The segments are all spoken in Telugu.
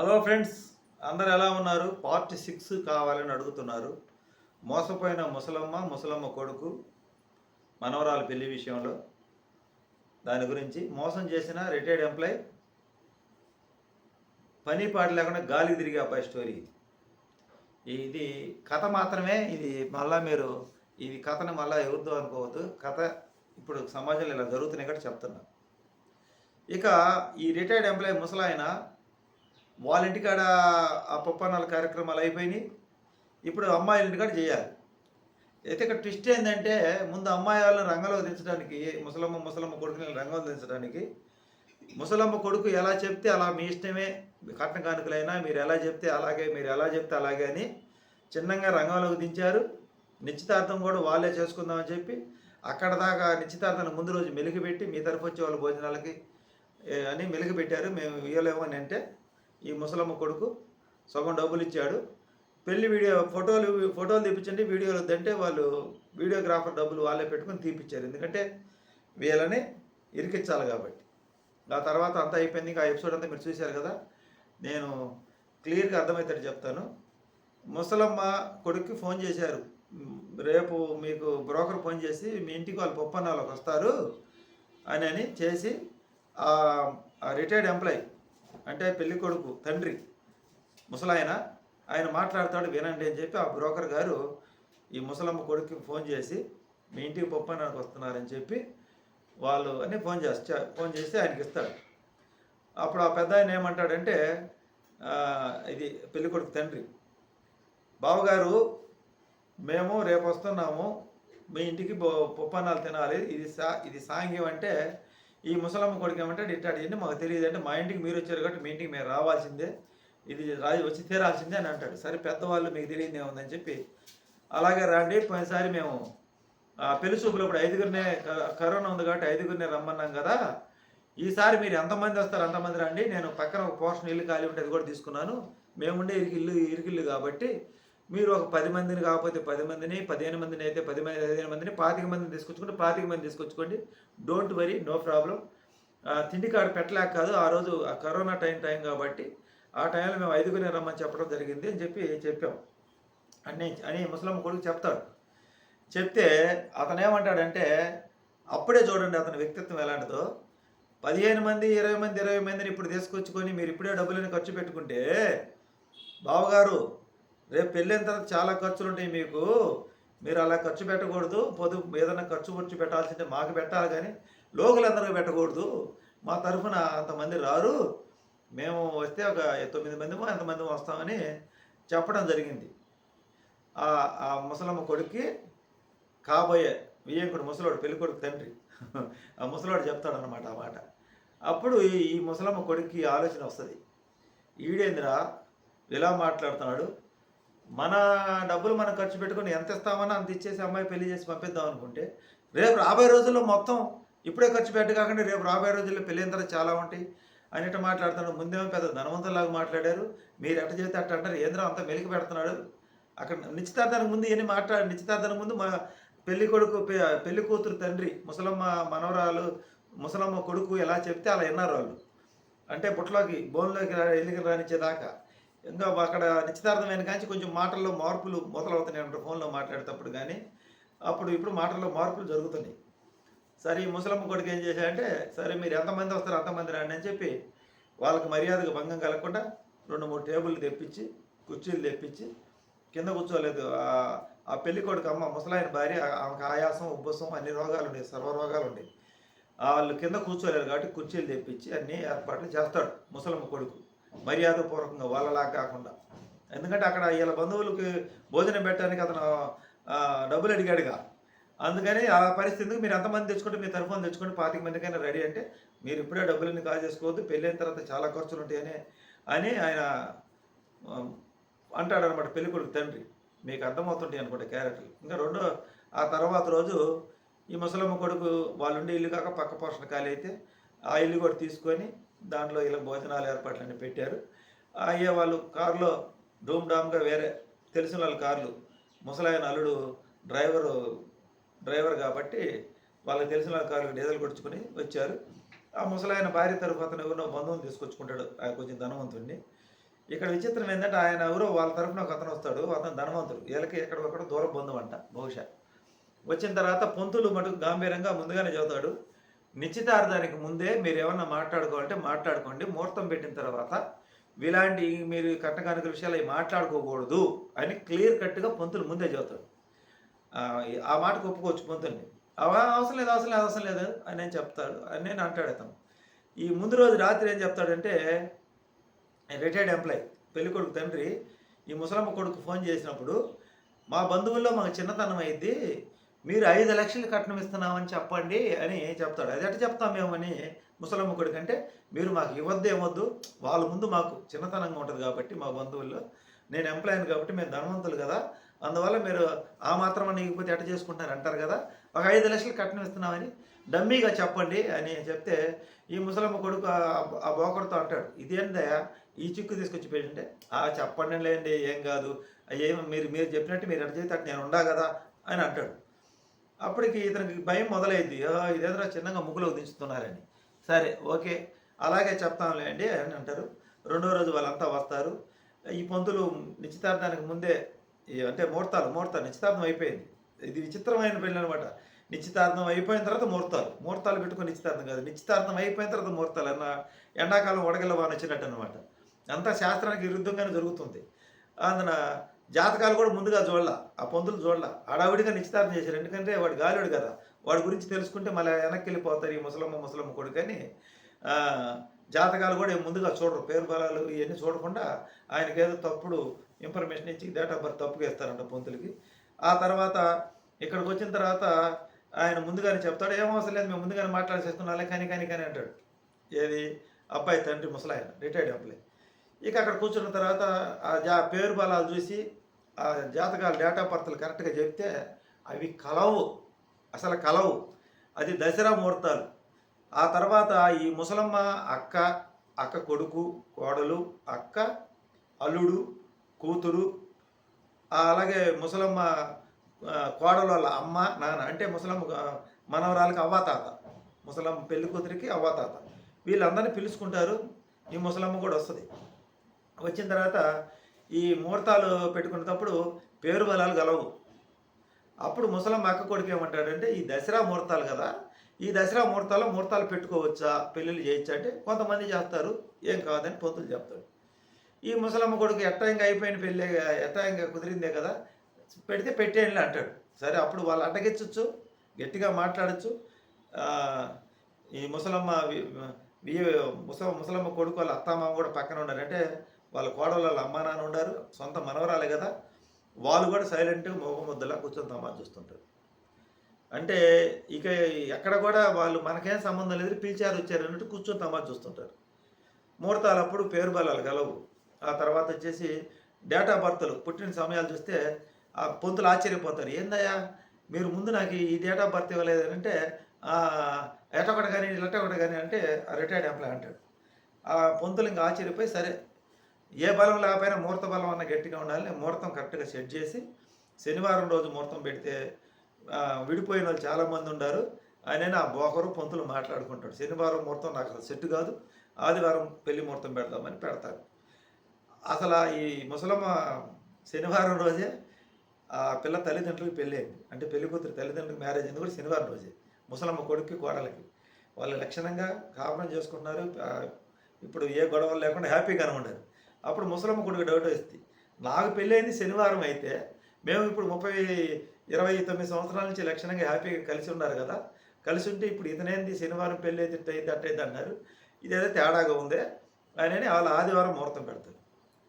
హలో ఫ్రెండ్స్ అందరు ఎలా ఉన్నారు? పార్ట్ సిక్స్ కావాలని అడుగుతున్నారు. మోసపోయిన ముసలమ్మ ముసలమ్మ కొడుకు మనవరాలు పెళ్ళి విషయంలో. దాని గురించి మోసం చేసిన రిటైర్డ్ ఎంప్లాయ్ పని పాట లేకుండా గాలికి తిరిగే అబ్బాయి స్టోరీ ఇది. కథ మాత్రమే ఇది మళ్ళా మీరు ఇది కథను మళ్ళీ ఎవరిదో అనుకోవద్దు. కథ ఇప్పుడు సమాజంలో ఇలా జరుగుతున్నాయి కూడా చెప్తున్నా. ఇక ఈ రిటైర్డ్ ఎంప్లాయ్ ముసలాయన వాళ్ళ ఇంటికాడ ఆ పప్పన్నాల కార్యక్రమాలు అయిపోయినాయి. ఇప్పుడు అమ్మాయిల ఇంటికాడ చేయాలి. అయితే ఇక్కడ ట్విస్ట్ ఏంటంటే ముందు అమ్మాయి వాళ్ళని రంగంలో దించడానికి ముసలమ్మ ముసలమ్మ కొడుకుని రంగంలో దించడానికి ముసలమ్మ కొడుకు ఎలా చెప్తే అలా మీ ఇష్టమే కట్న కానుకలైనా మీరు ఎలా చెప్తే అలాగే మీరు ఎలా చెప్తే అలాగే అని చిన్నంగా రంగంలోకి దించారు. నిశ్చితార్థం కూడా వాళ్ళే చేసుకుందామని చెప్పి అక్కడ దాకా నిశ్చితార్థాన్ని ముందు రోజు మెలిగి పెట్టి మీ తరఫు వచ్చే వాళ్ళ భోజనాలకి అని మెలిగి పెట్టారు. మేము ఇవ్వలేము అని అంటే ఈ ముసలమ్మ కొడుకు సగం డబ్బులు ఇచ్చాడు. పెళ్ళి వీడియో ఫోటోలు ఫోటోలు తీపించండి వీడియోలు వద్దంటే వాళ్ళు వీడియోగ్రాఫర్ డబ్బులు వాళ్ళే పెట్టుకుని తీపిచ్చారు. ఎందుకంటే వీళ్ళని ఇరికించాలి కాబట్టి. ఆ తర్వాత అంతా అయిపోయింది. ఇంకా ఎపిసోడ్ అంతా మీరు చూశారు కదా. నేను క్లియర్గా అర్థమవుతాడు చెప్తాను. ముసలమ్మ కొడుక్కి ఫోన్ చేశారు. రేపు మీకు బ్రోకర్ ఫోన్ చేసి మీ ఇంటికి వాళ్ళు పప్పన్న వాళ్ళకి వస్తారు అని అని చేసి ఆ రిటైర్డ్ ఎంప్లాయీ అంటే పెళ్ళి కొడుకు తండ్రి ముసలాయన ఆయన మాట్లాడతాడు వినండి అని చెప్పి ఆ బ్రోకర్ గారు ఈ ముసలమ్మ కొడుకుకి ఫోన్ చేసి మీ ఇంటికి పప్పన్నానికి వస్తున్నారని చెప్పి వాళ్ళు అని ఫోన్ చేస్తా ఫోన్ చేసి ఆయనకి ఇస్తాడు. అప్పుడు ఆ పెద్ద ఆయన ఏమంటాడంటే ఇది పెళ్ళి కొడుకు తండ్రి బావగారు మేము రేపు వస్తున్నాము మీ ఇంటికి బొ- తినాలి ఇది సా ఇది సాంగ్యం అంటే ఈ ముసలమ్మ కొడుకు ఏమంటే ఇట్లాంటి మాకు తెలియదు అంటే మా ఇంటికి మీరు వచ్చారు కాబట్టి మీ ఇంటికి మేము రావాల్సిందే. ఇది రాజు వచ్చి తీరాల్సిందే అని అంటాడు. సరే పెద్దవాళ్ళు మీకు తెలియదు ఏముందని చెప్పి అలాగే రండి. పోయినసారి మేము ఆ, పెళ్ళి చూపులు ఇప్పుడు ఐదుగురినే క- కరోనా ఉంది కాబట్టి ఐదుగురినే రమ్మన్నాం కదా. ఈసారి మీరు ఎంతమంది వస్తారు అంతమంది రండి. నేను పక్కన ఒక పోర్షన్ ఇల్లు ఖాళీ ఉంటే అది కూడా తీసుకున్నాను. మేముండే ఇరికి ఇల్లు ఇరికిల్లు కాబట్టి మీరు ఒక పది మందిని కాకపోతే పది మందిని పదిహేను మందిని అయితే పది మంది పదిహేను మందిని పాతిక మందిని తీసుకొచ్చుకుంటే పాతిక మంది తీసుకొచ్చుకోండి. డోంట్ వరీ నో ప్రాబ్లం తిండి కాడ పెట్టలేక కాదు ఆ రోజు ఆ కరోనా టైం టైం కాబట్టి ఆ టైంలో మేము ఐదుగురిని రమ్మని చెప్పడం జరిగింది అని చెప్పి చెప్పాం. అని అని ముసలమ్మ కొడుకు చెప్తాడు చెప్తే అతను ఏమంటాడంటే అప్పుడే చూడండి అతని వ్యక్తిత్వం ఎలాంటిదో. పదిహేను మంది ఇరవై మంది ఇరవై మందిని ఇప్పుడు తీసుకొచ్చుకొని మీరు ఇప్పుడే డబ్బులను ఖర్చు పెట్టుకుంటే బావగారు రేపు పెళ్ళైన తర్వాత చాలా ఖర్చులు ఉంటాయి మీకు. మీరు అలా ఖర్చు పెట్టకూడదు. పొదుపు ఏదైనా ఖర్చు ఖర్చు పెట్టాల్సిందే మాకు పెట్టాలి కానీ లోకలందరికీ పెట్టకూడదు. మా తరఫున అంతమంది రారు. మేము వస్తే ఒక తొమ్మిది మందిమో ఎంతమంది వస్తామని చెప్పడం జరిగింది. ఆ ముసలమ్మ కొడుక్కి కాబోయే వియ్యంకుడు ముసలోడు పెళ్ళికొడుకు తండ్రి. ఆ ముసలోడు చెప్తాడనమాట ఆ మాట. అప్పుడు ఈ ఈ ముసలమ్మ కొడుక్కి ఆలోచన వస్తుంది. ఈడేంద్రా? ఇలా మాట్లాడుతున్నాడు. మన డబ్బులు మనం ఖర్చు పెట్టుకుని ఎంత ఇస్తామని అంత ఇచ్చేసి అమ్మాయి పెళ్ళి చేసి పంపిద్దాం అనుకుంటే రేపు రాబోయే రోజుల్లో మొత్తం ఇప్పుడే ఖర్చు పెట్ట కాకుండా రేపు రాబోయే రోజుల్లో పెళ్ళైన తర్వాత చాలా ఉంటాయి. అన్నిటి మాట్లాడుతున్నాడు ముందేమో పెద్ద ధనవంతులాగా మాట్లాడారు. మీరు ఎట్ట చేస్తే అట్ట అంటారు. ఏంద్రా అంత మెలికి పెడుతున్నాడు? అక్కడ నిశ్చితార్థానికి ముందు ఏమి మాట్లాడు నిశ్చితార్థానికి ముందు మా పెళ్ళి కొడుకు పె- పెళ్ళి కూతురు తండ్రి ముసలమ్మ మనవరాలు ముసలమ్మ కొడుకు ఎలా చెప్తే అలా విన్నారు వాళ్ళు. అంటే పుట్లోకి బోన్లోకి వెళ్ళి రానిచ్చేదాకా ఇంకా అక్కడ నిశ్చితార్థమైన కానీ కొంచెం మాటల్లో మార్పులు మొదలవుతున్నాయి అంటారు ఫోన్లో మాట్లాడేటప్పుడు కానీ. అప్పుడు ఇప్పుడు మాటల్లో మార్పులు జరుగుతున్నాయి. సరే ఈ ముసలమ్మ కొడుకు ఏం చేశాడంటే సరే మీరు ఎంతమంది వస్తారు అంతమంది రండి అని చెప్పి వాళ్ళకి మర్యాదకు భంగం కలగకుండా రెండు మూడు టేబుల్ తెప్పించి కుర్చీలు తెప్పించి కింద కూర్చోలేదు. ఆ- పెళ్ళి కొడుకు అమ్మ ముసలాయన భార్య ఆమెకు ఆయాసం ఉబ్బసం అన్ని రోగాలు ఉండేవి సర్వ రోగాలు వాళ్ళు కింద కూర్చోలేరు కాబట్టి కుర్చీలు తెప్పించి అన్ని ఏర్పాట్లు చేస్తాడు ముసలమ్మ కొడుకు. మర్యాదపూర్వకంగా వాళ్ళలా కాకుండా. ఎందుకంటే అక్కడ వీళ్ళ బంధువులకి భోజనం పెట్టడానికి అతను డబ్బులు అడిగాడుగా. అందుకని ఆ పరిస్థితికి మీరు ఎంతమంది తెచ్చుకుంటే మీ తరఫున తెచ్చుకుంటే పాతిక మందికైనా రెడీ అంటే మీరు ఇప్పుడే డబ్బులని కాల్ చేసుకోవద్దు పెళ్ళైన తర్వాత చాలా ఖర్చులు ఉంటాయని అని ఆయన అంటాడు అనమాట పెళ్ళికొడుకు తండ్రి. మీకు అర్థమవుతుంటాయి అనుకుంటా క్యారెక్టర్లు. ఇంకా రెండో ఆ తర్వాత రోజు ఈ ముసలమ్మ కొడుకు వాళ్ళు ఉండే ఇల్లు కాక పక్క పోషణ ఖాళీ అయితే ఆ ఇల్లు కూడా తీసుకొని దాంట్లో ఇలా భోజనాలు ఏర్పాట్లన్నీ పెట్టారు. అయ్యే వాళ్ళు కారులో డూమ్డామ్గా వేరే తెలిసిన వాళ్ళ కార్లు. ముసలాయన అల్లుడు డ్రైవరు డ్రైవర్ కాబట్టి వాళ్ళకి తెలిసిన వాళ్ళ కార్లు డీజిల్ కొడుచుకొని వచ్చారు. ఆ ముసలాయన భార్య తరఫు అతను ఎవరినో బంధువుని తీసుకొచ్చుకుంటాడు ఆయన కొంచెం ధనవంతుడిని ఇక్కడ విచిత్రం ఏంటంటే ఆయన ఎవరో వాళ్ళ తరఫున ఒక అతను వస్తాడు అతను ధనవంతుడు. వీళ్ళకి ఎక్కడొక్కడ దూర బంధువు అంట బహుశా. వచ్చిన తర్వాత పొంతులు మటుకు గాంభీరంగా ముందుగానే చదువుతాడు. నిశ్చితార్థానికి ముందే మీరు ఏమన్నా మాట్లాడుకోవాలంటే మాట్లాడుకోండి ముహూర్తం పెట్టిన తర్వాత ఇలాంటి మీరు కట్టకానిక విషయాలు అవి మాట్లాడుకోకూడదు అని క్లియర్ కట్గా పొంతులు ముందే చెబుతాడు ఆ, మాటకు ఒప్పుకోవచ్చు పొంతుల్ని. అవసరం లేదు అవసరం లేదు అవసరం లేదు అని నేను చెప్తాడు అని నేను అంటాడు అతను ఈ ముందు రోజు రాత్రి ఏం చెప్తాడంటే రిటైర్డ్ ఎంప్లాయీ పెళ్ళి కొడుకు తండ్రి ఈ ముసలమ్మ కొడుకు ఫోన్ చేసినప్పుడు మా బంధువుల్లో మాకు చిన్నతనం అయింది మీరు ఐదు లక్షలు కట్నం ఇస్తున్నామని చెప్పండి అని చెప్తాడు. అది ఎట్ట చెప్తాం మేమని ముసలమ్మ కొడుకు అంటే మీరు మాకు ఇవ్వద్దు ఏమొద్దు వాళ్ళ ముందు మాకు చిన్నతనంగా ఉంటుంది కాబట్టి మా బంధువుల్లో నేను ఎంప్లాయన్ కాబట్టి మేము ధనవంతులు కదా అందువల్ల మీరు ఆ మాత్రం నీకపోతే ఎట్ట చేసుకుంటారు అంటారు కదా ఒక ఐదు లక్షలు కట్నం ఇస్తున్నామని డమ్మీగా చెప్పండి అని చెప్తే ఈ ముసలమ్మ కొడుకు ఆ- బోకర్తో అంటాడు ఇదేందయ్యా ఈ చిక్కు తీసుకొచ్చి పెట్టంటే? ఆ చెప్పండి లేండి ఏం కాదు ఏం మీరు మీరు చెప్పినట్టు మీరు ఎట్ట చేస్తే అట్ట నేను ఉండా కదా అని అంటాడు. అప్పటికి ఇతనికి భయం మొదలైంది "ఆ, ఇదేదో చిన్నగా ముగ్గులో దించుతున్నారని. సరే ఓకే. అలాగే చెప్తాంలేండి అని అంటారు. రెండో రోజు వాళ్ళంతా వస్తారు. ఈ పంతులు నిశ్చితార్థానికి ముందే అంటే ముహూర్తాలు ముహూర్తాలు నిశ్చితార్థం అయిపోయింది. ఇది విచిత్రమైన పెళ్ళి అనమాట నిశ్చితార్థం అయిపోయిన తర్వాత ముహూర్తాలు. ముహూర్తాలు పెట్టుకుని నిశ్చితార్థం కాదు. నిశ్చితార్థం అయిపోయిన తర్వాత ముహూర్తాలు. అన్న ఎండాకాలం వడగల్ల వాన వచ్చినట్టు అనమాట అంతా శాస్త్రానికి విరుద్ధంగానే జరుగుతుంది. అందున జాతకాలు కూడా ముందుగా చూడాల ఆ పొందులు చూడాల. హడావిడిగా నిశ్చితార్థం చేశారు. ఎందుకంటే వాడు గాలిడు కదా. వాడి గురించి తెలుసుకుంటే మళ్ళీ వెనక్కి వెళ్ళిపోతారు ఈ ముసలమ్మ ముసలమ్మ కొడుకని జాతకాలు కూడా ముందుగా చూడరు. పేరు బలాలు ఇవన్నీ చూడకుండా ఆయనకి ఏదో తప్పుడు ఇన్ఫర్మేషన్ ఇచ్చి డేట్ ఆఫ్ బర్త్ తప్పుగా ఇస్తారంట పొంతులకి. ఆ తర్వాత ఇక్కడికి వచ్చిన తర్వాత ఆయన ముందుగానే చెప్తాడు ఏం అవసరం లేదు మేము ముందుగానే మాట్లాడేసేసుకున్నాలే కానీ కానీ కానీ అంటాడు. ఏది? అబ్బాయి తండ్రి ముసలాయన రిటైర్డ్ అబ్బాయి. ఇక అక్కడ కూర్చున్న తర్వాత ఆ జా పేరు బలాలు చూసి ఆ జాతకాలు డేటా బర్త్లు కరెక్ట్గా చెప్తే అవి కలవు అసలు కలవు. అది దసరా ముహూర్తాలు. ఆ తర్వాత ఈ ముసలమ్మ అక్క అక్క కొడుకు కోడలు అక్క అల్లుడు కూతురు అలాగే ముసలమ్మ కోడలు వాళ్ళ అమ్మ నాన్న అంటే ముసలమ్మ ఆ, మనవరాలకి అవ్వాతాత ముసలమ్మ పెళ్ళి కూతురికి అవ్వాతాత వీళ్ళందరినీ పిలుచుకుంటారు. ఈ ముసలమ్మ కూడా వస్తుంది. వచ్చిన తర్వాత ఈ ముహూర్తాలు పెట్టుకునేటప్పుడు పేరు బలాలు గలవు. అప్పుడు ముసలమ్మ అక్క కొడుకు ఏమంటాడంటే ఈ దసరా ముహూర్తాలు కదా ఈ దసరా ముహూర్తాల్లో ముహూర్తాలు పెట్టుకోవచ్చా పెళ్ళిళ్ళు చేయొచ్చా? అంటే కొంతమంది చేస్తారు ఏం కాదని పొంతులు చెప్తాడు. ఈ ముసలమ్మ కొడుకు ఎట్టాయంగా అయిపోయిన పెళ్ళే ఎట్టాయంగా కుదిరిందే కదా పెడితే పెట్టేయండి అంటాడు. సరే అప్పుడు వాళ్ళు అడ్డగించవచ్చు గట్టిగా మాట్లాడచ్చు. ఈ ముసలమ్మ ముసలమ్మ ముసలమ్మ కొడుకు వాళ్ళ అత్తమ్మ కూడా పక్కన ఉన్నారంటే వాళ్ళ కోడలు వాళ్ళ అమ్మ నాన్న ఉన్నారు సొంత మనవరాలే కదా. వాళ్ళు కూడా సైలెంట్ ముద్దలా కూర్చొని తమాషా చూస్తుంటారు అంటే ఇక ఎక్కడ కూడా వాళ్ళు మనకేం సంబంధం లేదు పిలిచారు వచ్చారు అన్నట్టు కూర్చొని తమాషా చూస్తుంటారు ముహూర్తాలు అప్పుడు పేరు బలాలు గలవు ఆ తర్వాత వచ్చేసి డేటా బర్త్లు పుట్టిన సమయాలు చూస్తే ఆ పొంతులు ఆశ్చర్యపోతారు. ఏందయ్యా? మీరు ముందు నాకు ఈ డేట్ ఆఫ్ బర్త్ ఇవ్వలేదు అని అంటే ఎటొకటి కానీ ఇటొకటి కానీ అంటే రిటైర్డ్ ఎంప్లాయ్ అంటాడు. ఆ పొంతులు ఇంకా ఆశ్చర్యపోయి సరే ఏ బలం లేకపోయినా ముహూర్త బలం అన్న గట్టిగా ఉండాలని ముహూర్తం కరెక్ట్గా సెట్ చేసి శనివారం రోజు ముహూర్తం పెడితే విడిపోయిన వాళ్ళు చాలామంది ఉన్నారు ఆయన ఆ బోకరు పంతులు మాట్లాడుకుంటాడు. శనివారం ముహూర్తం నాకు అసలు సెట్ కాదు. ఆదివారం పెళ్ళి ముహూర్తం పెడదామని పెడతారు. అసలు ఆ ఈ ముసలమ్మ శనివారం రోజే ఆ పిల్ల తల్లిదండ్రులకు పెళ్ళి అయింది. అంటే పెళ్ళి కూతురు తల్లిదండ్రులకు మ్యారేజ్ అయింది కూడా శనివారం రోజే. ముసలమ్మ కొడుక్కి కోడలకి వాళ్ళు లక్షణంగా కాపురం చేసుకుంటున్నారు. ఇప్పుడు ఏ గొడవలు లేకుండా హ్యాపీగానే ఉన్నారు. అప్పుడు ముసలమ్మ కొడుకు డౌట్ వస్తుంది నాకు పెళ్ళైంది శనివారం అయితే మేము ఇప్పుడు ముప్పై ఇరవై తొమ్మిది సంవత్సరాల నుంచి లక్షణంగా హ్యాపీగా కలిసి ఉన్నారు కదా కలిసి ఉంటే ఇప్పుడు ఇతనేంది శనివారం పెళ్ళి అయితే ఇట్ట అట్టయితే అన్నారు. ఇదేదో తేడాగా ఉందే అని వాళ్ళు ఆదివారం ముహూర్తం పెడతారు.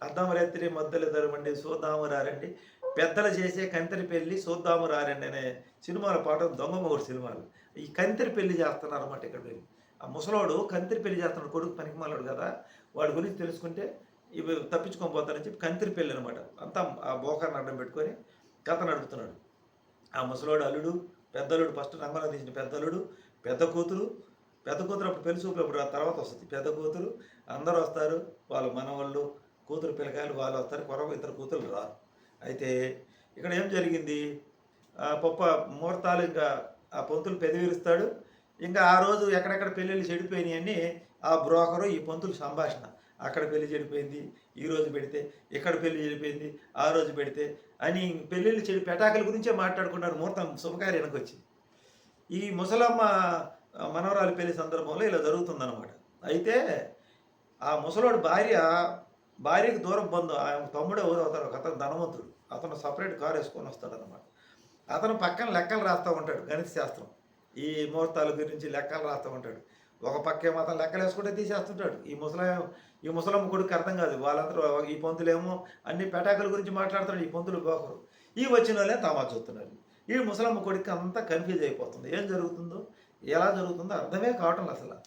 అద్దం మద్దలు ధరమండి చూద్దాము రారండి. పెద్దలు చేసే కంతరి పెళ్ళి చూద్దాము రారండి అనే సినిమాల పాట దొంగ మూడు సినిమాలు. ఈ కంతరి పెళ్ళి చేస్తున్నారు అనమాట ఇక్కడ ఆ ముసలోడు కంతరి పెళ్ళి చేస్తున్నాడు కొడుకు పనికిమాలాడు కదా వాడి గురించి తెలుసుకుంటే ఇవి తప్పించుకొని పోతానని చెప్పి కంతిరి పెళ్ళి అనమాట అంతా ఆ బోకర్ని అడ్డం పెట్టుకొని కథ నడుపుతున్నాడు. ఆ ముసలోడు అల్లుడు పెద్దలుడు ఫస్ట్ రంగంలో తీసిన పెద్దలుడు పెద్ద కూతురు పెద్ద కూతురు అప్పుడు పెళ్ళి చూపులు అప్పుడు తర్వాత వస్తుంది. పెద్ద కూతురు అందరూ వస్తారు వాళ్ళ మనవాళ్ళు కూతురు పిల్లకాయలు వాళ్ళు వస్తారు కొరకు ఇద్దరు కూతురు రారు. అయితే ఇక్కడ ఏం జరిగింది? పప్ప ముహూర్తాలు ఇంకా ఆ పొంతులు పెదవిరుస్తాడు. ఇంకా ఆ రోజు ఎక్కడెక్కడ పెళ్ళిళ్ళు చెడిపోయినాయి అని ఆ బ్రోకరు ఈ పొంతులు సంభాషణ. అక్కడ పెళ్ళి చెడిపోయింది ఈ రోజు పెడితే ఇక్కడ పెళ్ళి చెడిపోయింది ఆ రోజు పెడితే అని పెళ్ళిళ్ళు చెడి పెటాకుల గురించే మాట్లాడుకున్నారు ముహూర్తం శుభకార్యానికి వచ్చి ఈ ముసలమ్మ మనవరాలు పెళ్ళి సందర్భంలో ఇలా జరుగుతుందన్నమాట. అయితే ఆ ముసలోడు భార్య భార్యకు దూరం బంధు ఆయన తమ్ముడు ఎవరు అవుతారు ఒక అతను ధనవంతుడు అతను సపరేట్ కారు వేసుకొని వస్తాడు అనమాట అతను పక్కన లెక్కలు రాస్తూ ఉంటాడు గణిత శాస్త్రం. ఈ ముహూర్తాల గురించి లెక్కలు రాస్తూ ఉంటాడు. ఒక పక్కే మాత్రం లెక్కలు వేసుకుంటే తీసేస్తుంటాడు. ఈ ముసలా ఈ ముసలమ్మ కొడుకు అర్థం కాదు. వాళ్ళందరూ ఈ పొంతులేమో అన్ని పెటాకుల గురించి మాట్లాడుతున్నాడు. ఈ పొంతులు పోకరు ఈ వచ్చిన వాళ్ళే తామా చూస్తున్నారు. ఈ ముసలమ్మ కొడుకు అంతా కన్ఫ్యూజ్ అయిపోతుంది. ఏం జరుగుతుందో ఎలా జరుగుతుందో అర్థమే కావటం లేదు అసలు.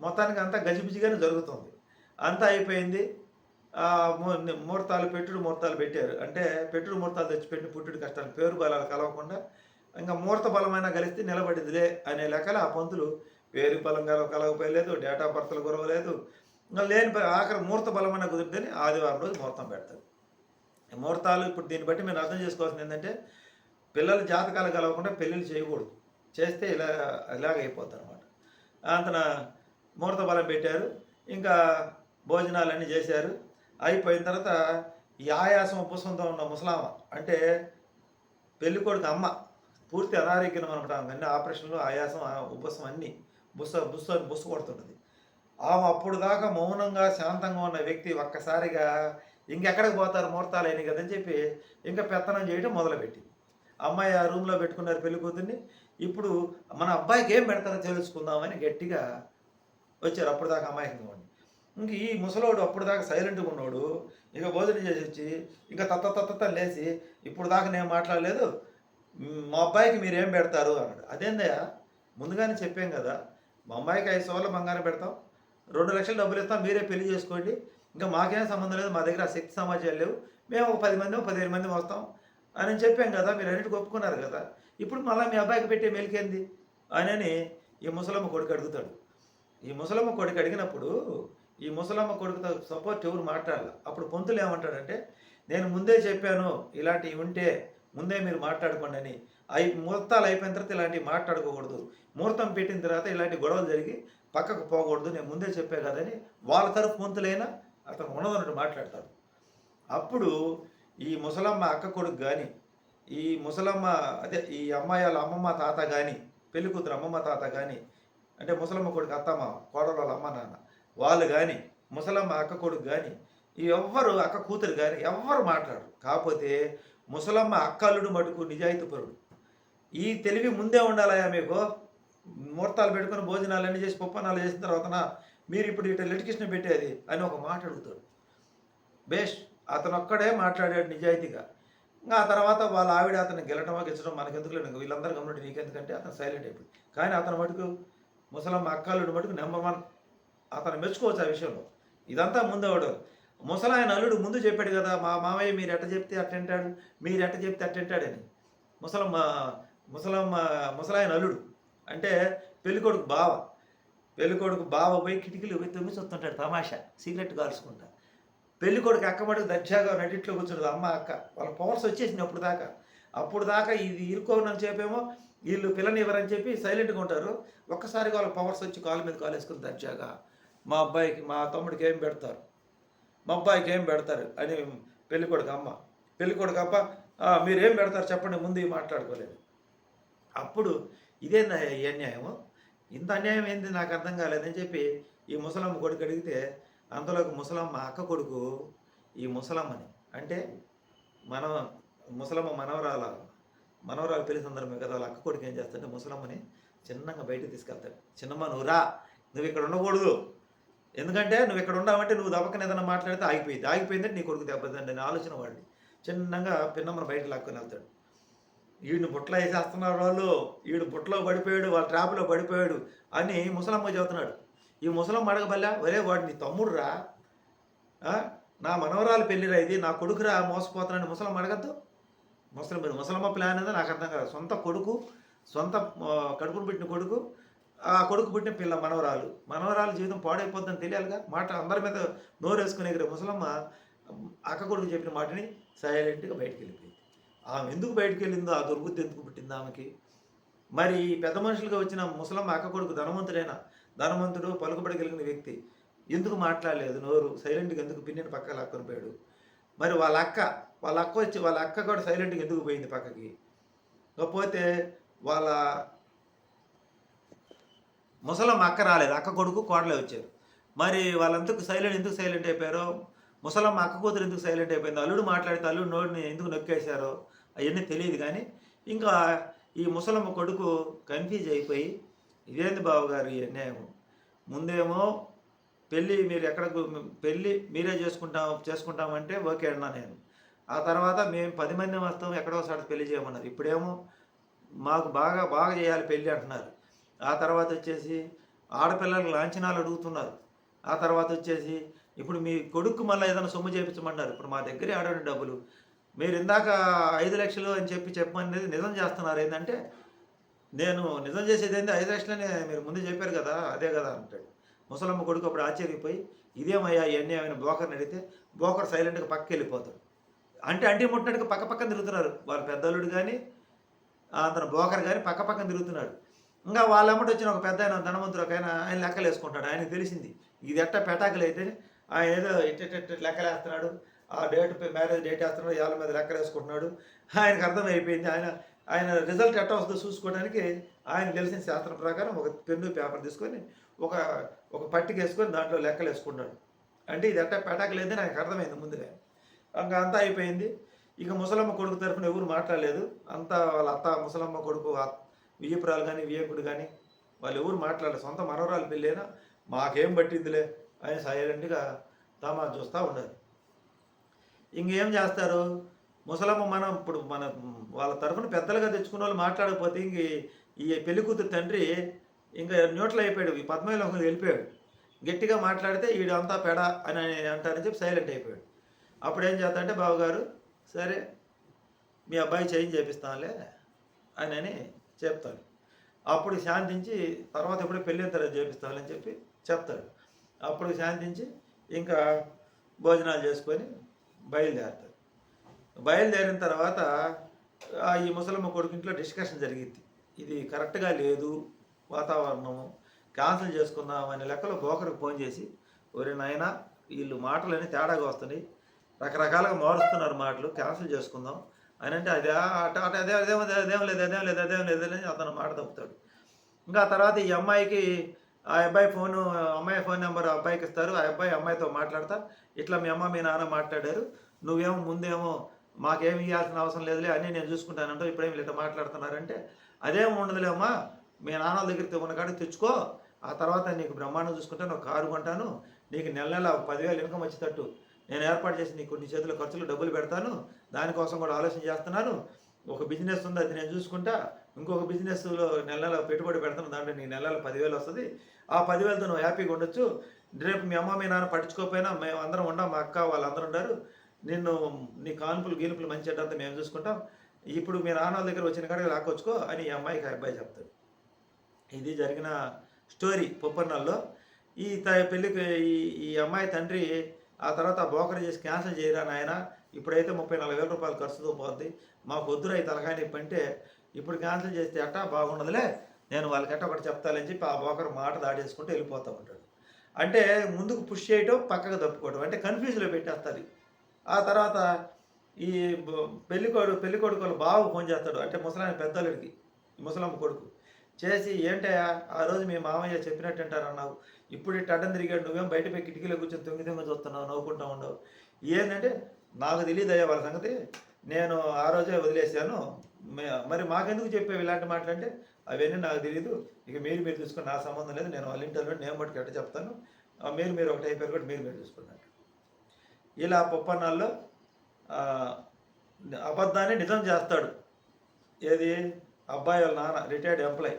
మొత్తానికి అంతా గజిబిజిగానే జరుగుతుంది. అంతా అయిపోయింది. ముహూర్తాలు పెట్టుడు ముహూర్తాలు పెట్టారు. అంటే పెట్టుడు ముహూర్తాలు తెచ్చిపెట్టి పుట్టుడు కష్టాలు పేరు బలాలు కలవకుండా ఇంకా ముహూర్త బలమైనా కలిస్తే నిలబడిదిలే అనే లెక్కలు ఆ పంతులు పేరు బలం కల కలగపోయలేదు డేటా బర్త్లు కురవలేదు లేని ఆఖరి ముహూర్త బలమైన కుదిరితేనే ఆదివారం రోజు ముహూర్తం పెడతారు. ముహూర్తాలు ఇప్పుడు దీన్ని బట్టి మేము అర్థం చేసుకోవాల్సింది ఏంటంటే పిల్లల జాతకాలు కలవకుండా పెళ్ళిళ్ళు చేయకూడదు. చేస్తే ఇలా ఇలాగ అయిపోద్ది అనమాట అంతన ముహూర్త బలం పెట్టారు ఇంకా భోజనాలన్నీ చేశారు. అయిపోయిన తర్వాత ఈ ఆయాసం ఉపసంతో ఉన్న ముసలామ అంటే పెళ్ళికొడుకు అమ్మ పూర్తి అనారోగ్యం అనమాట అన్ని ఆపరేషన్లు ఆయాసం ఆ ఉపసం అన్నీ. బుస్స బుస్స బుస్సు కొడుతుంటుంది. ఆమె అప్పుడు దాకా మౌనంగా శాంతంగా ఉన్న వ్యక్తి ఒక్కసారిగా ఇంకెక్కడికి పోతారు ముహూర్తాలు అయినాయి కదని చెప్పి ఇంకా పెత్తనం చేయడం మొదలుపెట్టి అమ్మాయి ఆ రూమ్లో పెట్టుకున్నారు పెళ్ళి కూతుర్ని. ఇప్పుడు మన అబ్బాయికి ఏం పెడతారో తెలుసుకుందామని గట్టిగా వచ్చారు అప్పుడు దాకా అమాయకంగా ఉండి ఇంక ఈ ముసలోడు అప్పుడు దాకా సైలెంట్గా ఉన్నాడు. ఇక భోజనం చేసి వచ్చి ఇంకా తత్త తత్త లేచి ఇప్పుడు దాకా నేను మాట్లాడలేదు. మా అబ్బాయికి మీరు ఏం పెడతారు అన్నాడు. అదేందయ్యా? ముందుగానే చెప్పాం కదా మా అమ్మాయికి ఐదు సోర్లు బంగారం పెడతాం. రెండు లక్షలు డబ్బులు ఇస్తాం. మీరే పెళ్ళి చేసుకోండి. ఇంకా మాకేం సంబంధం లేదు. మా దగ్గర శక్తి సమాజాలు లేవు. మేము ఒక పది మంది పదిహేను మంది వస్తాం అని చెప్పాం కదా. మీరు అన్నిటికి ఒప్పుకున్నారు కదా. ఇప్పుడు మళ్ళీ మీ అబ్బాయికి పెట్టే మెలికేంది అని ఈ ముసలమ్మ కొడుకు అడుగుతాడు. ఈ ముసలమ్మ కొడుకు అడిగినప్పుడు ఈ ముసలమ్మ కొడుకుతో సపోర్ట్ ఎవరు మాట్లాడాలి? అప్పుడు పొంతులు ఏమంటాడంటే నేను ముందే చెప్పాను ఇలాంటివి ఉంటే ముందే మీరు మాట్లాడుకోండి అని అవి ముహూర్తాలు అయిపోయిన తర్వాత ఇలాంటివి మాట్లాడుకోకూడదు. ముహూర్తం పెట్టిన తర్వాత ఇలాంటి గొడవలు జరిగి పక్కకు పోకూడదు. నేను ముందే చెప్పే కదని వాళ్ళ తరఫు పొంతులైనా అతను ఉన్నదన్నట్టు మాట్లాడతాడు అప్పుడు ఈ ముసలమ్మ అక్క కొడుకు కానీ ఈ ముసలమ్మ అదే ఈ అమ్మాయి వాళ్ళ అమ్మమ్మ తాత కానీ పెళ్ళి కూతురు అమ్మమ్మ తాత కానీ అంటే ముసలమ్మ కొడుకు అత్తమ్మ కోడలు వాళ్ళ అమ్మ నాన్న వాళ్ళు కానీ ముసలమ్మ అక్క కొడుకు కానీ ఎవ్వరు అక్క కూతురు కానీ ఎవ్వరు మాట్లాడరు. కాకపోతే ముసలమ్మ అక్కలుడు మటుకు నిజాయితీపరుడు ఈ తెలివి ముందే ఉండాలయా మీకు. ముహూర్తాలు పెట్టుకుని భోజనాలన్నీ చేసి పప్పనాలు చేసిన తర్వాతన మీరు ఇప్పుడు ఇటు లిటికేషన్ పెట్టేది అని ఒక మాట అడుగుతాడు. బేష్ అతను ఒక్కడే మాట్లాడాడు నిజాయితీగా. ఇంకా ఆ తర్వాత వాళ్ళ ఆవిడ అతను గెలటమో గెలచడం మనకెందుకు లేదు. వీళ్ళందరూ గమనించి నీకెందుకంటే అతను సైలెంట్ అయిపోయి కానీ అతను మటుకు ముసలమ్మ అక్కలుడు మటుకు నెంబర్ వన్ అతను మెచ్చుకోవచ్చు ఆ విషయంలో. ఇదంతా ముందేవాడు ముసలాయన అల్లుడు ముందు చెప్పాడు కదా మా మామయ్య మీరు ఎట్ట చెప్తే అట్టంటాడు మీరు ఎట్ట చెప్తే అట్టంటాడని ముసలమ్మ ముసలమ్మ ముసలాయన అల్లుడు. అంటే పెళ్ళికొడుకు బావ. పెళ్ళికొడుకు బావ పోయి కిటికీలు పోయి తొమ్మిది చూస్తుంటాడు తమాషా సీక్రెట్ కాల్చుకుంటా. పెళ్ళికొడుకు అక్కమడికి దర్జాగా నటిట్లో కూర్చుంటుంది అమ్మ అక్క. వాళ్ళ పవర్స్ వచ్చేసింది అప్పుడు దాకా. అప్పుడు దాకా ఇది ఇరుకోనని చెప్పేమో వీళ్ళు పిల్లని ఇవ్వరని చెప్పి సైలెంట్గా ఉంటారు. ఒక్కసారిగా వాళ్ళ పవర్స్ వచ్చి కాలు మీద కాలు వేసుకుని దర్జాగా మా అబ్బాయికి మా తమ్ముడికి ఏం పెడతారు? మా అబ్బాయికి ఏం పెడతారు? అని పెళ్ళికొడుకు అమ్మ. పెళ్ళికొడుకు అప్ప మీరేం పెడతారు చెప్పండి ముందు మాట్లాడుకోలేదు. అప్పుడు ఇదే ఈ అన్యాయము. ఇంత అన్యాయం ఏంది నాకు అర్థం కాలేదని చెప్పి ఈ ముసలమ్మ కొడుకు అడిగితే అందులోకి ముసలమ్మ అక్క కొడుకు ఈ ముసలమ్మని. అంటే మన ముసలమ్మ మనవరాల మనవరాలు పెళ్ళి సందర్భమే కదా వాళ్ళ అక్క కొడుకు ఏం చేస్తాడంటే ముసలమ్మని చిన్నగా బయటకు తీసుకెళ్తాడు. చిన్నమ్మ నువ్వు రా. నువ్వు ఇక్కడ ఉండకూడదు. ఎందుకంటే నువ్వు ఇక్కడ ఉన్నావంటే నువ్వు దెబ్బకని ఏదైనా మాట్లాడితే ఆగిపోయింది ఆగిపోయిందంటే నీ కొడుకు దెబ్బతండి నేను ఆలోచన వాడిని చిన్నగా పిన్నమ్మను బయట లాక్కొని వెళ్తాడు. వీడిని బుట్టలో వేసేస్తున్నారు వాళ్ళు వీడు బుట్టలో పడిపోయాడు వాళ్ళ ట్రాప్లో పడిపోయాడు అని ముసలమ్మ చెబుతున్నాడు. ఈ ముసలమ్మ అడగబల్లా ఒరే వాడు నీ తమ్ముడురా? రా నా మనవరాలు పెళ్ళిరా ఇది నా కొడుకురా మోసపోతున్నాడు ముసలమ్మ అడగద్దు. ముసలి ముసలమ్మ ప్లాన్ అనేది నాకు అర్థం కాదు. సొంత కొడుకు సొంత కడుపును పుట్టిన కొడుకు ఆ కొడుకు పుట్టిన పిల్ల మనవరాలు. మనవరాలు జీవితం పాడైపోద్దని తెలియాలిగా. మాట అందరి మీద నోరు వేసుకునే ముసలమ్మ అక్క కొడుకు చెప్పిన మాటని సైలెంట్గా బయటికి వెళ్ళిపోయింది. ఆమె ఎందుకు బయటకు వెళ్ళిందో ఆ దుర్బుద్ధి ఎందుకు పుట్టింది ఆమెకి. మరి పెద్ద మనుషులుగా వచ్చిన ముసలమ్మ అక్క కొడుకు ధనవంతుడైన ధనవంతుడు పలుకుబడగలిగిన వ్యక్తి ఎందుకు మాట్లాడలేదు? నోరు సైలెంట్గా ఎందుకు పిన్నిని పక్క లాక్కొని పోయాడు? మరి వాళ్ళ అక్క వాళ్ళ అక్క వచ్చి వాళ్ళ అక్క కూడా సైలెంట్గా ఎందుకు పోయింది పక్కకి? కాకపోతే వాళ్ళ ముసలమ్మ అక్క రాలేదు అక్క కొడుకు కోడలే వచ్చారు. మరి వాళ్ళంతకు సైలెంట్ ఎందుకు సైలెంట్ అయిపోయారో? ముసలమ్మ అక్క కూతురు ఎందుకు సైలెంట్ అయిపోయింది? అల్లుడు మాట్లాడితే అల్లుడు నోటిని ఎందుకు నొక్కేశారో? అవన్నీ తెలియదు కానీ ఇంకా ఈ ముసలమ్మ కొడుకు కన్ఫ్యూజ్ అయిపోయి ఇదేంది బావగారు ఈ అన్యాయం ముందేమో పెళ్ళి మీరు ఎక్కడ పెళ్ళి మీరే చేసుకుంటాం చేసుకుంటామంటే ఓకే అన్నా నేను. ఆ తర్వాత మేము పది మంది వస్తాం ఎక్కడోసారి పెళ్ళి చేయమన్నారు. ఇప్పుడేమో మాకు బాగా బాగా చేయాలి పెళ్ళి అంటున్నారు. ఆ తర్వాత వచ్చేసి ఆడపిల్లలకు లాంఛనాలు అడుగుతున్నారు. ఆ తర్వాత వచ్చేసి ఇప్పుడు మీ కొడుకు మళ్ళీ ఏదైనా సొమ్ము చేయించమన్నారు. ఇప్పుడు మా దగ్గరే ఆడవాడి డబ్బులు. మీరు ఇందాక ఐదు లక్షలు అని చెప్పి చెప్పమనేది నిజం చేస్తున్నారు. ఏంటంటే నేను నిజం చేసేది ఏంటి ఐదు లక్షలనే మీరు ముందు చెప్పారు కదా అదే కదా అంటాడు. ముసలమ్మ కొడుకు అప్పుడు ఆశ్చర్యపోయి ఇదేమయ్యా ఇవన్నీ ఆయన బోకర్ని అడిగితే బోకర్ సైలెంట్గా పక్కకి వెళ్ళిపోతాడు. అంటే అంటి ముట్టినట్టుగా పక్క పక్కన తిరుగుతున్నారు. వాళ్ళ పెద్దలుడు కానీ అతను బోకర్ కానీ పక్క పక్కన తిరుగుతున్నాడు. ఇంకా వాళ్ళమ్మటి వచ్చిన ఒక పెద్ద ఆయన ధనవంతుడు ఒక ఆయన ఆయన లెక్కలు వేసుకుంటాడు ఆయనకు తెలిసింది ఇది ఎట్ట పెటాకులు అయితే ఆయన ఏదో ఇట్ట లెక్కలు వేస్తున్నాడు ఆ డేట్ మ్యారేజ్ డేట్ వేస్తున్నాడు వాళ్ళ మీద లెక్కలు వేసుకుంటున్నాడు. ఆయనకు అర్థమైపోయింది. ఆయన ఆయన రిజల్ట్ ఎట్ట వస్తుందో చూసుకోవడానికి ఆయన తెలిసిన శాస్త్రం ప్రకారం ఒక పెన్ను పేపర్ తీసుకొని ఒక ఒక పట్టిక వేసుకొని దాంట్లో లెక్కలు వేసుకున్నాడు అంటే ఇది ఎట్ట పెటాక లేదని ఆయనకు అర్థమైంది ముందుగా. ఇంకా అంతా అయిపోయింది. ఇక ముసలమ్మ కొడుకు తరఫున ఎవరు మాట్లాడలేదు. అంతా వాళ్ళ అత్త ముసలమ్మ కొడుకు విజయపురాలు వియ్యపురాలు కానీ వియకుడు కానీ వాళ్ళు ఎవరు మాట్లాడలేదు. సొంత మనవరాలు పెళ్ళైనా మాకేం పట్టిందిలే అని సైలెంట్గా తమా చూస్తూ ఉండదు ఇంకేం చేస్తారు? ముసలమ్మ మనం ఇప్పుడు మన వాళ్ళ తరఫున పెద్దలుగా తెచ్చుకున్న వాళ్ళు మాట్లాడకపోతే ఇంక ఈ- పెళ్ళి కూతురు తండ్రి ఇంకా న్యూట్రల్ అయిపోయాడు ఈ పద్మలోకి వెళ్ళిపోయాడు. గట్టిగా మాట్లాడితే వీడంతా పెడ అని అంటారని చెప్పి సైలెంట్ అయిపోయాడు. అప్పుడు ఏం చేస్తాడంటే బావగారు సరే మీ అబ్బాయి చేంజ్ చేపిస్తానులే అని అని చెప్తాడు. అప్పుడు శాంతించి తర్వాత ఎప్పుడు పెళ్ళిన తర్వాత చేపిస్తానని చెప్పి చెప్తాడు. అప్పుడు శాంతించి ఇంకా భోజనాలు చేసుకొని బయలుదేరుతారు. బయలుదేరిన తర్వాత ఈ ముసలమ్మ కొడుకు ఇంట్లో డిస్కషన్ జరిగింది. ఇది కరెక్ట్గా లేదు వాతావరణము క్యాన్సిల్ చేసుకుందాం అనే లెక్కలో బోకర్కి ఫోన్ చేసి ఒరే నాయన వీళ్ళు మాటలన్నీ తేడాగా వస్తున్నాయి. రకరకాలుగా మారుస్తున్నారు మాటలు క్యాన్సిల్ చేసుకుందాం. అని అంటే అదే అట అట అదే అదేం అదేం లేదు అదేం లేదు అదేం లేదు అని అతను మాట తప్పుతాడు. ఇంకా తర్వాత ఈ అమ్మాయికి ఆ అబ్బాయి ఫోను అమ్మాయి ఫోన్ నెంబర్ అబ్బాయికి ఇస్తారు. ఆ అబ్బాయి అమ్మాయితో మాట్లాడతా. ఇట్లా మీ అమ్మ మీ నాన్న మాట్లాడారు. నువ్వేమో ముందేమో మాకేమి ఇవ్వాల్సిన అవసరం లేదులే అన్నీ నేను చూసుకుంటానంటో ఇప్పుడేం ఇట్లా మాట్లాడుతున్నారంటే అదేం ఉండదులే అమ్మా మీ నాన్న దగ్గరికి ఉన్న కాడికి తెచ్చుకో. ఆ తర్వాత నీకు బ్రహ్మాండం చూసుకుంటాను ఒక కారు కొంటాను. నీకు నెల నెల పదివేలు ఇన్కమ్ వచ్చేటట్టు. నేను ఏర్పాటు చేసి నీకు కొన్ని చేతుల ఖర్చులు డబ్బులు పెడతాను. దానికోసం కూడా ఆలోచన చేస్తున్నాను. ఒక బిజినెస్ ఉంది అది నేను చూసుకుంటా. ఇంకొక బిజినెస్లో నెల నెల పెట్టుబడి పెడతాను. దాంట్లో నీకు నెల నెల పదివేలు వస్తుంది. ఆ పదివేలతో నువ్వు హ్యాపీగా ఉండొచ్చు. రేపు మీ అమ్మ మీ నాన్న పట్టించుకోకపోయినా మేము అందరం ఉండం మా అక్క వాళ్ళందరూ ఉండారు నిన్ను నీ కాన్పులు గీలుపులు మంచి అంతా మేము చూసుకుంటాం. ఇప్పుడు మీ నాన్న దగ్గర వచ్చిన కాడికి లాక్కొచ్చుకో అని ఈ అమ్మాయికి అబ్బాయి చెప్తాడు. ఇది జరిగిన స్టోరీ పొప్పన్నాల్లో. ఈ త పెళ్ళికి ఈ ఈ అమ్మాయి తండ్రి ఆ తర్వాత బోకర్ చేసి క్యాన్సిల్ చేయరా నాయన? ఇప్పుడైతే ముప్పై నలభై వేల రూపాయలు ఖర్చుతో పోద్ది. మాకు వద్దురా ఈ తలకాయ నొప్పి అంటే ఇప్పుడు క్యాన్సిల్ చేస్తే అట్టా బాగుండదులే. నేను వాళ్ళకంటే ఒకటి చెప్తాలని చెప్పి ఆ బోకర్ మాట దాడేసుకుంటూ వెళ్ళిపోతూ ఉంటాడు. అంటే ముందుకు పుష్ చేయటం పక్కకు తప్పుకోవడం అంటే కన్ఫ్యూజ్లో పెట్టేస్తారు ఆ తర్వాత ఈ పెళ్ళికొడు పెళ్ళికోడు పెళ్ళికొడుకు వాళ్ళ బావ ఫోన్ చేస్తాడు. అంటే ముసలాయన పెద్దలుడికి ముసలమ్మ కొడుకు. చేసి ఏంటయ్యా ఆ రోజు మీ మామయ్య చెప్పినట్టు అంటారన్నావు. ఇప్పుడు ఇట్ట అడ్డం తిరిగాడు. నువ్వేం బయటపై కిటికీలో కూర్చొని తొంగి తొంగి చూస్తున్నావు నవ్వుకుంటా ఉండవు ఏంటంటే నాకు తెలియదయ్యా వాళ్ళ సంగతి. నేను ఆ రోజే వదిలేశాను. మరి మాకెందుకు చెప్పేవి ఇలాంటి మాటలు అంటే అవన్నీ నాకు తెలియదు ఇక మీరు మీరు చూసుకుని నా సంబంధం లేదు. నేను వాళ్ళ ఇంట్లో నేను బట్టి ఎట్ట చెప్తాను. మీరు మీరు ఒకటి అయిపోయారు కూడా మీరు మీరు చూసుకున్నారు. ఇలా పొప్పన్నాల్లో అబద్ధాన్ని నిజం చేస్తాడు. ఏది? అబ్బాయి వాళ్ళ నాన్న రిటైర్డ్ ఎంప్లాయ్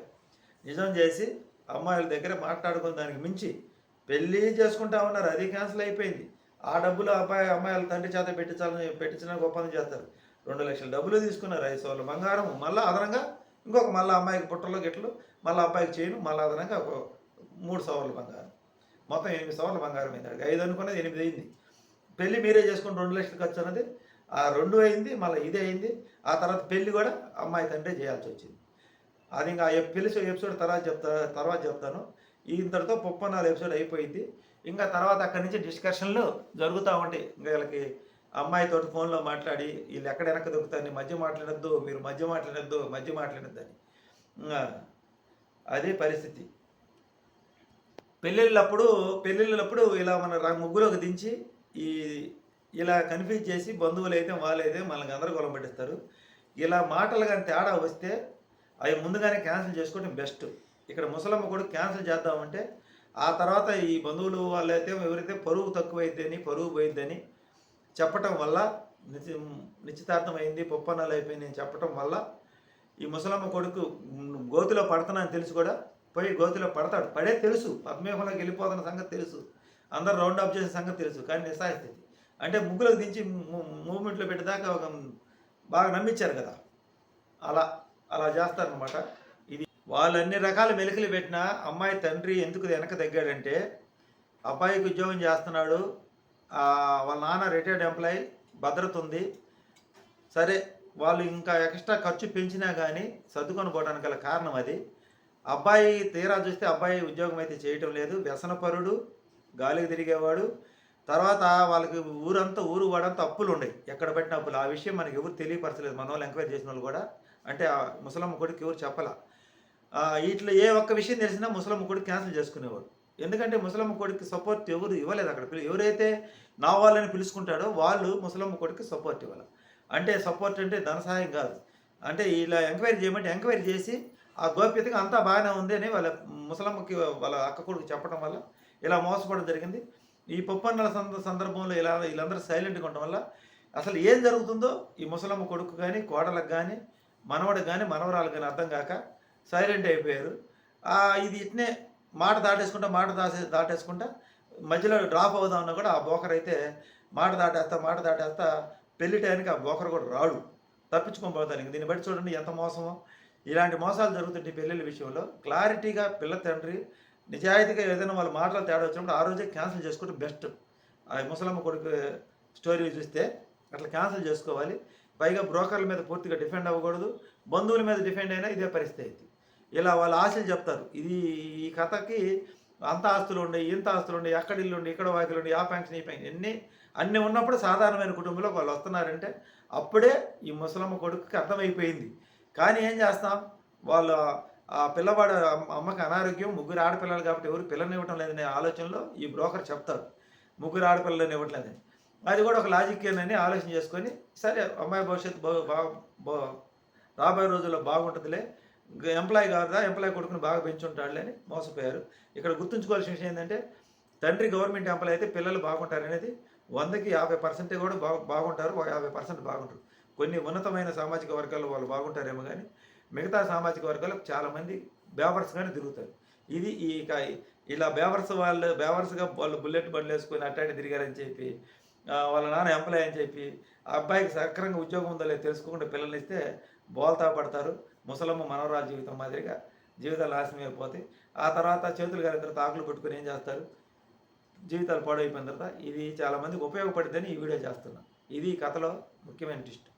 నిజం చేసి అమ్మాయిల దగ్గర మాట్లాడుకున్న దానికి మించి పెళ్ళి చేసుకుంటా ఉన్నారు. అది క్యాన్సిల్ అయిపోయింది. ఆ డబ్బులు అబ్బాయి అమ్మాయిల తండ్రి చేత పెట్టించాలని పెట్టించడానికి ఒప్పందం చేస్తారు. రెండు లక్షల డబ్బులు తీసుకున్నారు. ఐదు సోళ్ళ బంగారం. మళ్ళీ అదనంగా ఇంకొక మళ్ళీ అమ్మాయికి పుట్టలో గిట్లు మళ్ళీ అబ్బాయికి చేయను మళ్ళీ అదనంగా ఒక మూడు సవర్ల బంగారం. మొత్తం ఎనిమిది సవర్ల బంగారం అయింది ఐదు అనుకున్నది ఎనిమిది అయింది. పెళ్ళి మీరే చేసుకుని రెండు లక్షలు ఖర్చు అన్నది ఆ రెండు అయింది మళ్ళీ ఇదే అయింది. ఆ తర్వాత పెళ్ళి కూడా అమ్మాయి తండ్రి చేయాల్సి వచ్చింది. అది ఇంకా ఆ పెళ్ళి ఎపిసోడ్ తర్వాత చెప్తా తర్వాత చెప్తాను. ఇంతటితో పొప్పనాలు ఎపిసోడ్ అయిపోయింది. ఇంకా తర్వాత అక్కడి నుంచి డిస్కషన్లు జరుగుతూ ఉంటాయి. ఇంకా వీళ్ళకి అమ్మాయితో ఫోన్లో మాట్లాడి వీళ్ళు ఎక్కడ వెనక దొక్కుతారని మధ్య మాట్లాడద్దు మీరు మధ్య మాట్లాడద్దు మధ్య మాట్లాడద్దని. అదే పరిస్థితి. పెళ్ళిళ్ళప్పుడు పెళ్ళిళ్ళప్పుడు ఇలా మన ముగ్గులోకి దించి ఈ ఇలా కన్ఫ్యూజ్ చేసి బంధువులు అయితే వాళ్ళైతే మనల్ని గందరగోళం పట్టిస్తారు. ఇలా మాటలు కానీ తేడా వస్తే అవి ముందుగానే క్యాన్సిల్ చేసుకోవడం బెస్ట్. ఇక్కడ ముసలమ్మ కూడా క్యాన్సిల్ చేద్దామంటే ఆ తర్వాత ఈ బంధువులు వాళ్ళైతే ఎవరైతే పరువు తక్కువైద్దని పరువు పోయిద్దని చెప్పటం వల్ల నిశ్చి నిశ్చితార్థం అయింది అయిపోయింది అని చెప్పటం వల్ల ఈ ముసలమ్మ కొడుకు గోతిలో పడతానని తెలుసు కూడా. పోయి గోతిలో పడతాడు. పడే తెలుసు. పద్మేహంలోకి వెళ్ళిపోతున్న సంగతి తెలుసు. అందరు రౌండ్ అప్ చేసిన సంగతి తెలుసు. కానీ నిస్సాయస్థితి అంటే ముగ్గులకు దించి మూమెంట్లో పెట్టేదాకా ఒక బాగా నమ్మించారు కదా. అలా అలా చేస్తారనమాట ఇది వాళ్ళు అన్ని రకాల మెలికలు పెట్టినా అమ్మాయి తండ్రి ఎందుకు వెనక తగ్గాడంటే అబ్బాయికి ఉద్యోగం చేస్తున్నాడు వాళ్ళ నాన్న రిటైర్డ్ ఎంప్లాయీ భద్రత ఉంది. సరే వాళ్ళు ఇంకా ఎక్స్ట్రా ఖర్చు పెంచినా కానీ సర్దుకొని పోవడానికి గల కారణం అది. అబ్బాయి తీరా చూస్తే అబ్బాయి ఉద్యోగం అయితే చేయటం లేదు. వ్యసనపరుడు గాలికి తిరిగేవాడు. తర్వాత వాళ్ళకి ఊరంతా ఊరు వాడంతా అప్పులు ఉన్నాయి ఎక్కడ పెట్టిన అప్పులు? ఆ విషయం మనకి ఎవరు తెలియపరచలేదు. మన వాళ్ళు ఎంక్వైరీ చేసిన వాళ్ళు కూడా. అంటే ఆ ముసలమ్మ కొడుకు ఎవరు చెప్పలా. ఇట్లా వీటిలో ఏ ఒక్క విషయం తెలిసినా ముసలమ్మ కొడుకు క్యాన్సిల్ చేసుకునేవాడు. ఎందుకంటే ముసలమ్మ కొడుకు సపోర్ట్ ఎవరు ఇవ్వలేదు అక్కడ ఎవరైతే నా వాళ్ళని పిలుచుకుంటాడో వాళ్ళు ముసలమ్మ కొడుకు సపోర్ట్ ఇవ్వాలి. అంటే సపోర్ట్ అంటే ధన సహాయం కాదు. అంటే ఇలా ఎంక్వైరీ చేయమంటే ఎంక్వైరీ చేసి ఆ గోప్యతగా అంతా బాగానే ఉంది అని వాళ్ళ ముసలమ్మకి వాళ్ళ అక్క కొడుకు చెప్పడం వల్ల ఇలా మోసపోవడం జరిగింది. ఈ పొప్పన్నల సంద సందర్భంలో ఇలా వీళ్ళందరూ సైలెంట్గా ఉండడం వల్ల అసలు ఏం జరుగుతుందో ఈ ముసలమ్మ కొడుకు కానీ కోడలకు కానీ మనవడికి కానీ మనవరాలు కానీ అర్థం కాక సైలెంట్ అయిపోయారు. ఇది ఇట్నే మాట దాటేసుకుంటా మాట దాసే దాటేసుకుంటా మధ్యలో డ్రాప్ అవుదామన్నా కూడా ఆ బోకర్ అయితే మాట దాటేస్తా మాట దాటేస్తా పెళ్ళి టైంకి ఆ బోకర్ కూడా రాడు. తప్పించుకోబోతాను పోతానికి దీన్ని బట్టి చూడండి ఎంత మోసమో. ఇలాంటి మోసాలు జరుగుతుంటాయి పెళ్ళిళ్ళ విషయంలో. క్లారిటీగా పిల్ల తండ్రి నిజాయితీగా ఏదైనా వాళ్ళ మాటలు తేడా వచ్చినప్పుడు ఆ రోజే క్యాన్సిల్ చేసుకుంటే బెస్ట్. ఆ ముసలమ్మ కొడుకు స్టోరీ చూస్తే అట్లా క్యాన్సిల్ చేసుకోవాలి. పైగా బ్రోకర్ల మీద పూర్తిగా డిఫెండ్ అవ్వకూడదు. బంధువుల మీద డిఫెండ్ అయినా ఇదే పరిస్థితి అయింది. ఇలా వాళ్ళ ఆశలు చెప్తారు. ఇది ఈ కథకి అంత ఆస్తులు ఉండే ఇంత ఆస్తులు ఉండే అక్కడ ఇల్లు ఉండి ఇక్కడ వాకిలు ఉండి ఆ పెన్షన్ ఈ పెన్షన్ ఎన్ని అన్నీ ఉన్నప్పుడు సాధారణమైన కుటుంబంలో వాళ్ళు వస్తున్నారంటే అప్పుడే ఈ ముసలమ్మ కొడుకుకి అర్థమైపోయింది. కానీ ఏం చేస్తాం? వాళ్ళు ఆ పిల్లవాడు అమ్మకి అనారోగ్యం ముగ్గురు ఆడపిల్లలు కాబట్టి ఎవరు పిల్లని ఇవ్వటం లేదనే ఆలోచనలో ఈ బ్రోకర్ చెప్తారు. ముగ్గురు ఆడపిల్లని ఇవ్వట్లేదని అది కూడా ఒక లాజిక్ అని ఆలోచన చేసుకొని సరే అమ్మాయి భవిష్యత్తు బా బా- రాబోయే రోజుల్లో బాగుంటుందిలే ఎంప్లాయ్ కాదా ఎంప్లాయ్ కొడుకుని బాగా పెంచుంటాడులే అని మోసపోయారు. ఇక్కడ గుర్తుంచుకోవాల్సిన విషయం ఏంటంటే తండ్రి గవర్నమెంట్ ఎంప్లాయ్ అయితే పిల్లలు బాగుంటారు అనేది వందకి యాభై పర్సెంటే కూడా బాగు బాగుంటారు ఒక యాభై పర్సెంట్ బాగుంటారు. కొన్ని ఉన్నతమైన సామాజిక వర్గాల్లో వాళ్ళు బాగుంటారేమో కానీ మిగతా సామాజిక వర్గాలు చాలామంది బేవర్స్గానే తిరుగుతారు. ఇది ఈ ఇలా బేవర్స్ వాళ్ళు బేవర్స్గా వాళ్ళు బుల్లెట్ బండ్లు వేసుకొని అట్టాడి తిరిగారని చెప్పి వాళ్ళ నాన్న ఎంప్లాయ్ అని చెప్పి ఆ అబ్బాయికి సక్రంగా ఉద్యోగం ఉందో లేదో తెలుసుకోకుండా పిల్లల్ని ఇస్తే బోల్తా పడతారు. ముసలమ్మ మనవరాలు జీవితం మాదిరిగా జీవితాలు నాశనం అయిపోతాయి. ఆ తర్వాత చేతులు గారి తర్వాత ఆకులు పట్టుకొని ఏం చేస్తారు? జీవితాలు పాడైపోయిన తర్వాత ఇది చాలామందికి ఉపయోగపడుతుందని ఈ వీడియో చేస్తున్నాను ఇది కథలో ముఖ్యమైన ట్విస్ట్.